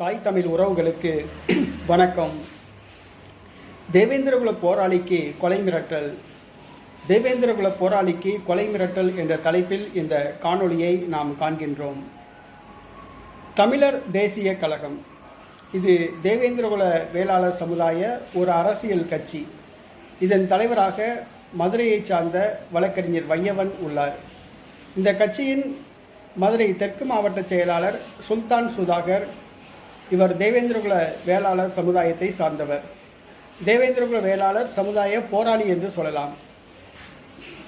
தாய் தமிழ் உறவுகளுக்கு வணக்கம். தேவேந்திரகுல போராளிக்கு கொலை மிரட்டல். தேவேந்திரகுல போராளிக்கு கொலை மிரட்டல் என்ற தலைப்பில் இந்த காணொளியை நாம் காண்கின்றோம். தமிழர் தேசிய கழகம். இது தேவேந்திரகுல வேளாளர் சமுதாய ஒரு அரசியல் கட்சி. இதன் தலைவராக மதுரையைச் சார்ந்த வழக்கறிஞர் வையவன் உள்ளார். இந்த கட்சியின் மதுரை தெற்கு மாவட்ட செயலாளர் சுல்தான் சுதாகர் இவர் தேவேந்திரகுல வேளாளர் சமுதாயத்தை சார்ந்தவர். தேவேந்திரகுல வேளாளர் சமுதாய போராளி என்று சொல்லலாம்.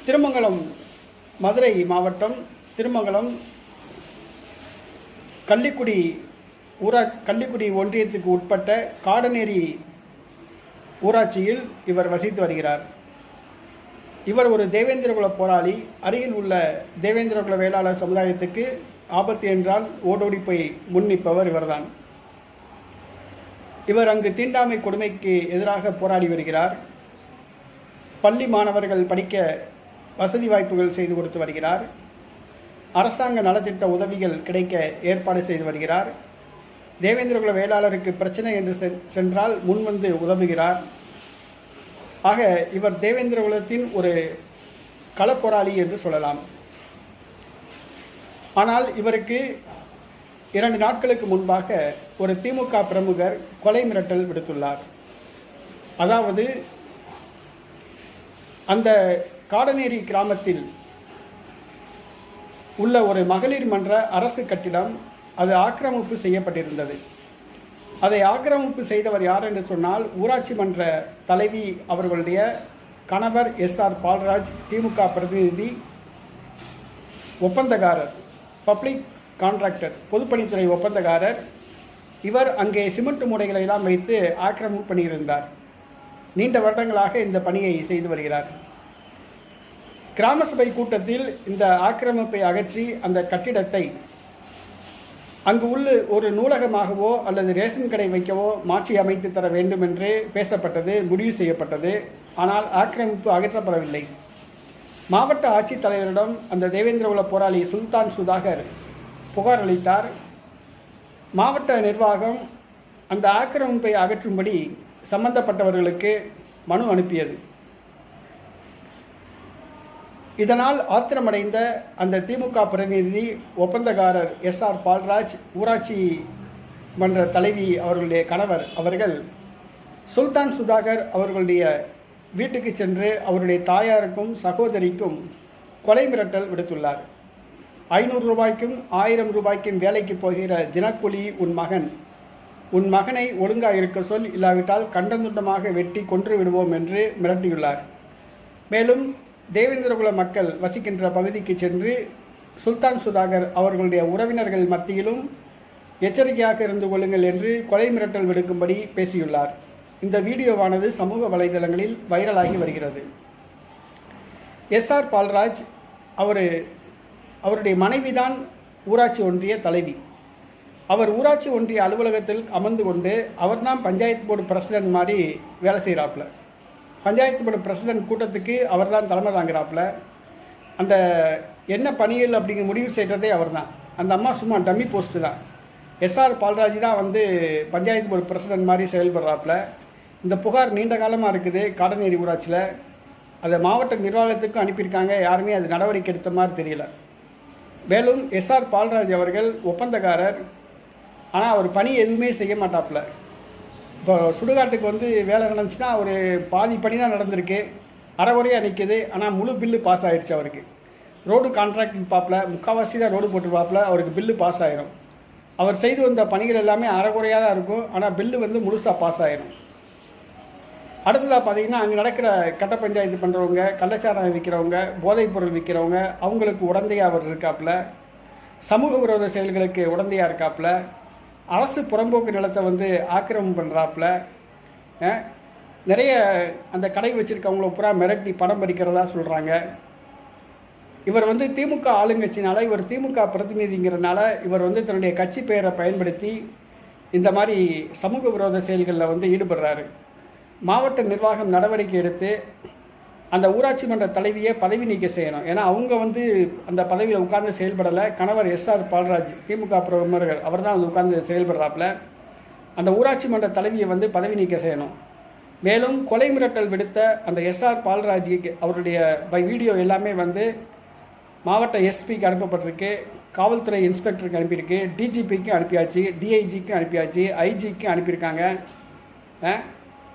திருமங்கலம் மதுரை மாவட்டம் திருமங்கலம் கள்ளிக்குடி ஊரா கள்ளிக்குடி ஒன்றியத்துக்கு உட்பட்ட காடநேரி ஊராட்சியில் இவர் வசித்து வருகிறார். இவர் ஒரு தேவேந்திரகுல போராளி. அருகில் உள்ள தேவேந்திரகுல வேளாளர் சமுதாயத்துக்கு ஆபத்து என்றால் ஓடோடி போய் முன்னிப்பவர் இவர்தான். இவர் அங்கு தீண்டாமை கொடுமைக்கு எதிராக போராடி வருகிறார். பள்ளி மாணவர்கள் படிக்க வசதி வாய்ப்புகள் செய்து கொடுத்து வருகிறார். அரசாங்க நலத்திட்ட உதவிகள் கிடைக்க ஏற்பாடு செய்து வருகிறார். தேவேந்திரகுல வேளாளருக்கு பிரச்சனை என்று சென்றால் முன்வந்து உதவுகிறார். ஆக இவர் தேவேந்திரகுலத்தின் ஒரு களப்போராளி என்று சொல்லலாம். ஆனால் இவருக்கு இரண்டு நாட்களுக்கு முன்பாக ஒரு திமுக பிரமுகர் கொலை மிரட்டல் விடுத்துள்ளார். அதாவது அந்த காடநேரி கிராமத்தில் உள்ள ஒரு மகளிர் மன்ற அரசு கட்டிடம் அது ஆக்கிரமிப்பு செய்யப்பட்டிருந்தது. அதை ஆக்கிரமிப்பு செய்தவர் யார் என்று சொன்னால் ஊராட்சி மன்ற தலைவி அவர்களுடைய கணவர் எஸ் ஆர் பால்ராஜ் திமுக பிரதிநிதி ஒப்பந்தக்காரர் பப்ளிக் கான்ட்ராக்டர் பொதுப்பணித்துறை ஒப்பந்தக்காரர். இவர் அங்கே சிமெண்ட் மூடைகளை எல்லாம் வைத்து ஆக்கிரமிப்பு பண்ணியிருந்தார். நீண்ட வருடங்களாக இந்த பணியை செய்து வருகிறார். கிராம சபை கூட்டத்தில் இந்த ஆக்கிரமிப்பை அகற்றி அந்த கட்டிடத்தை அங்கு உள்ள ஒரு நூலகமாகவோ அல்லது ரேஷன் கடை வைக்கவோ மாற்றி அமைத்து தர வேண்டும் என்று பேசப்பட்டது முடிவு செய்யப்பட்டது. ஆனால் ஆக்கிரமிப்பு அகற்றப்படவில்லை. மாவட்ட ஆட்சித்தலைவரிடம் அந்த தேவேந்திர தேவேந்திரகுல போராளி சுல்தான் சுதாகர் புகார் அளித்தார். மாவட்ட நிர்வாகம் அந்த ஆக்கிரமிப்பை அகற்றும்படி சம்பந்தப்பட்டவர்களுக்கு மனு அனுப்பியது. இதனால் ஆத்திரமடைந்த அந்த திமுக பிரதிநிதி ஒப்பந்தக்காரர் எஸ் ஆர் பால்ராஜ் ஊராட்சி மன்ற தலைவி அவர்களுடைய கணவர் அவர்கள் சுல்தான் சுதாகர் அவர்களுடைய வீட்டுக்கு சென்று அவருடைய தாயாருக்கும் சகோதரிக்கும் கொலை மிரட்டல் விடுத்துள்ளார். ஐநூறு ரூபாய்க்கும் ஆயிரம் ரூபாய்க்கும் வேலைக்கு போகிற தினக்கூலி உன் மகன். உன் மகனை ஒழுங்காக இருக்க சொல் இல்லாவிட்டால் கண்டந்துண்டமாக வெட்டி கொன்று விடுவோம் என்று மிரட்டியுள்ளார். மேலும் தேவேந்திரகுல மக்கள் வசிக்கின்ற பகுதிக்கு சென்று சுல்தான் சுதாகர் அவர்களுடைய உறவினர்கள் மத்தியிலும் எச்சரிக்கையாக இருந்து கொள்ளுங்கள் என்று கொலை மிரட்டல் விடுக்கும்படி பேசியுள்ளார். இந்த வீடியோவானது சமூக வலைதளங்களில் வைரலாகி வருகிறது. எஸ் ஆர் பால்ராஜ் அவர் அவருடைய மனைவிதான் ஊராட்சி ஒன்றிய தலைவி. அவர் ஊராட்சி ஒன்றிய அலுவலகத்தில் அமர்ந்து கொண்டு அவர் தான் பஞ்சாயத்து போர்டு பிரசிடென்ட் மாதிரி வேலை செய்கிறாப்புல. பஞ்சாயத்து போர்டு பிரசிடென்ட் கூட்டத்துக்கு அவர்தான் தலைமை தாங்கிறாப்புல அந்த என்ன பணிகள் அப்படிங்கிற முடிவு செய்கிறதே அவர் தான். அந்த அம்மா சும்மா டம்மி போஸ்ட்டு தான். எஸ்ஆர் பால்ராஜ் தான் வந்து பஞ்சாயத்து போர்டு பிரசிடென்ட் மாதிரி செயல்படுறாப்புல. இந்த புகார் நீண்ட காலமாக இருக்குது காடநேரி ஊராட்சியில். அதை மாவட்ட நிர்வாகத்துக்கும் அனுப்பியிருக்காங்க. யாருமே அது நடவடிக்கை எடுத்த மாதிரி தெரியல. மேலும் எஸ்ஆர் பால்ராஜ் அவர்கள் ஒப்பந்தக்காரர். ஆனால் அவர் பணி எதுவுமே செய்ய மாட்டாப்புல இப்போ சுடுகாட்டுக்கு வந்து வேலை நடந்துச்சுன்னா ஒரு பாதி பணி தான் நடந்திருக்கு. அரைகுறையாக நிற்கிது ஆனால் முழு பில்லு பாஸ் ஆயிடுச்சு அவருக்கு. ரோடு கான்ட்ராக்ட் பார்ப்பல முக்கால்வாசி தான் ரோடு போட்டுருப்பாப்புல அவருக்கு பில்லு பாஸ் ஆயிரும். அவர் செய்து வந்த பணிகள் எல்லாமே அரைகுறையாக தான் இருக்கும். ஆனால் பில்லு வந்து முழுசாக பாஸ் ஆயிரும். அடுத்ததாக பார்த்தீங்கன்னா அங்கே நடக்கிற கட்ட பஞ்சாயத்து பண்ணுறவங்க கள்ளச்சாராயம் விற்கிறவங்க போதைப் பொருள் விற்கிறவங்க அவங்களுக்கு உடந்தையாக அவர் இருக்காப்புல. சமூக விரோத செயல்களுக்கு உடந்தையாக இருக்காப்புல. அரசு புறம்போக்கு நிலத்தை வந்து ஆக்கிரமம் பண்ணுறாப்புல நிறைய அந்த கடை வச்சுருக்கவங்கள பூரா மிரட்டி படம் பறிக்கிறதா சொல்கிறாங்க இவர் வந்து திமுக ஆளுங்கட்சினால இவர் திமுக பிரதிநிதிங்கிறனால இவர் வந்து தன்னுடைய கட்சி பெயரை பயன்படுத்தி இந்த மாதிரி சமூக விரோத செயல்களில் வந்து ஈடுபடுறாரு. மாவட்ட நிர்வாகம் நடவடிக்கை எடுத்து அந்த ஊராட்சி மன்ற தலைவியை பதவி நீக்க செய்யணும். ஏன்னா அவங்க வந்து அந்த பதவியில் உட்கார்ந்து செயல்படலை. கணவர் எஸ் ஆர் பால்ராஜ் திமுக பிரமுகர்கள் அவர் தான் வந்து உட்கார்ந்து செயல்படுறாப்புல. அந்த ஊராட்சி மன்ற தலைவியை வந்து பதவி நீக்க செய்யணும். மேலும் கொலை மிரட்டல் விடுத்த அந்த எஸ்ஆர் பால்ராஜ் அவருடைய பை வீடியோ எல்லாமே வந்து மாவட்ட எஸ்பிக்கு அனுப்பப்பட்டிருக்கு. காவல்துறை இன்ஸ்பெக்டருக்கு அனுப்பியிருக்கு. டிஜிபிக்கு அனுப்பியாச்சு டிஐஜிக்கு அனுப்பியாச்சு ஐஜிக்கு அனுப்பியிருக்காங்க.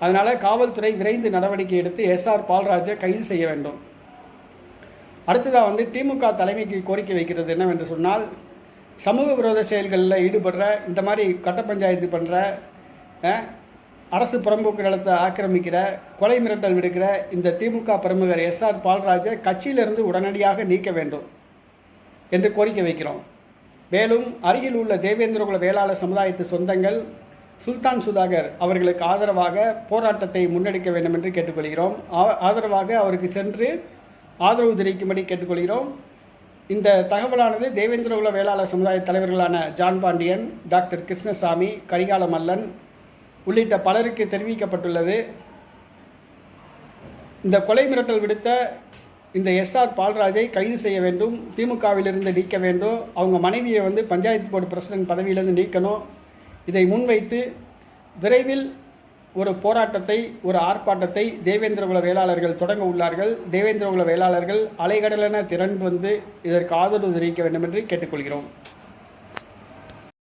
அதனால காவல்துறை விரைந்து நடவடிக்கை எடுத்து எஸ்ஆர் பால்ராஜை கைது செய்ய வேண்டும். அடுத்ததாக வந்து திமுக தலைமைக்கு கோரிக்கை வைக்கிறது என்னவென்று சொன்னால் சமூக விரோத செயல்களில் ஈடுபடுற இந்த மாதிரி கட்ட பஞ்சாயத்து பண்ணுற அரசு புறம்போக்கு நிலத்தை ஆக்கிரமிக்கிற கொலை மிரட்டல் விடுக்கிற இந்த திமுக பிரமுகர் எஸ்ஆர் பால்ராஜை கட்சியிலிருந்து உடனடியாக நீக்க வேண்டும் என்று கோரிக்கை வைக்கிறோம். மேலும் அருகில் உள்ள தேவேந்திரகுல வேளாளர் சமுதாயத்து சொந்தங்கள் சுல்தான் சுதாகர் அவர்களுக்கு ஆதரவாக போராட்டத்தை முன்னெடுக்க வேண்டும் என்று கேட்டுக்கொள்கிறோம். ஆ- ஆதரவாக அவருக்கு சென்று ஆதரவு தெரிவிக்கும்படி கேட்டுக்கொள்கிறோம். இந்த தகவலானது தேவேந்திரகுல வேளாளர் சமுதாய தலைவர்களான ஜான் பாண்டியன் டாக்டர் கிருஷ்ணசாமி கரிகால மல்லன் உள்ளிட்ட பலருக்கு தெரிவிக்கப்பட்டுள்ளது. இந்த கொலை மிரட்டல் விடுத்த இந்த எஸ்ஆர் பால்ராஜை கைது செய்ய வேண்டும் திமுகவிலிருந்து நீக்க வேண்டும். அவங்க மனைவியை வந்து பஞ்சாயத்து போர்டு பிரசிடென்ட் பதவியிலிருந்து நீக்கணும். இதை முன்வைத்து விரைவில் ஒரு போராட்டத்தை ஒரு ஆர்ப்பாட்டத்தை தேவேந்திரகுல வேளாளர்கள் தொடங்க உள்ளார்கள். தேவேந்திரகுல வேளாளர்கள் அலைகடலென திரண்டு வந்து இதற்கு ஆதரவு தெரிவிக்க வேண்டும் என்று கேட்டுக்கொள்கிறோம்.